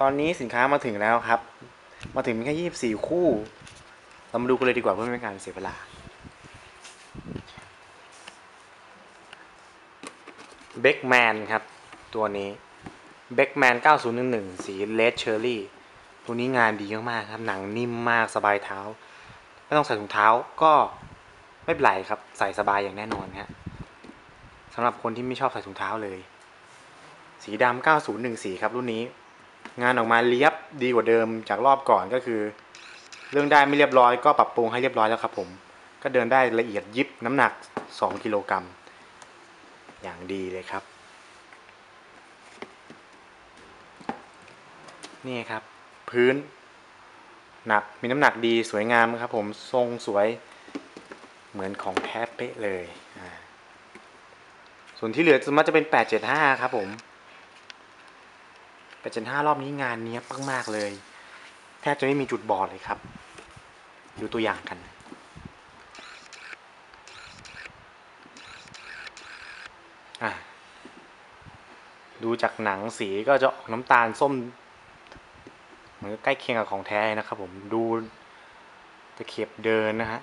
ตอนนี้สินค้ามาถึงแล้วครับ มาถึงมีแค่ยี่สิบสี่คู่ เรามาดูกันเลยดีกว่าเพื่อไม่เป็นการเสียเวลา เบ k แมนครับ ตัวนี้ เบ k แมน9011 สีเลดเชอร์รี่ ตัวนี้งานดีมากๆครับ หนังนิ่มมากสบายเท้า ไม่ต้องใส่ถุงเท้าก็ไม่เป็นไรครับ ใส่สบายอย่างแน่นอนฮะสำหรับคนที่ไม่ชอบใส่ถุงเท้าเลย สีดำ9014 ครับรุ่นนี้ งานออกมาเรียบดีกว่าเดิมจากรอบก่อนก็คือ เรื่องได้ไม่เรียบร้อยก็ปรับปรุงให้เรียบร้อยแล้วครับผม ก็เดินได้ละเอียดยิบน้ำหนัก 2 กิโลกรัมอย่างดีเลยครับ นี่ครับ พื้น หนักมีน้ำหนักดีสวยงามครับผมทรงสวยเหมือนของแท้เป๊ะเลย ส่วนที่เหลือส่วนมาจะเป็น 875 ครับผม 875รอบนี้งานเนี้ยมากๆเลย แทบจะไม่มีจุดบอดเลยครับ ดูตัวอย่างกันอะดูจากหนังสีก็จะออกน้ำตาลส้มเหมือนใกล้เคียงกับของแท้นะครับผมดูตะเข็บเดินนะฮะ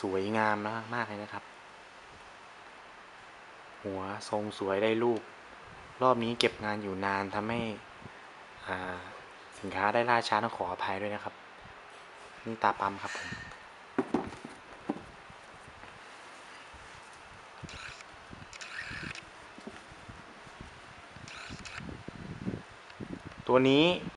สวยงามนะมากเลยนะครับ หัวทรงสวยได้รูป รอบนี้เก็บงานอยู่นานทำให้ สินค้าได้ล่าช้าต้องขออภัยด้วยนะครับนี่ตาปั๊มครับผมตัวนี้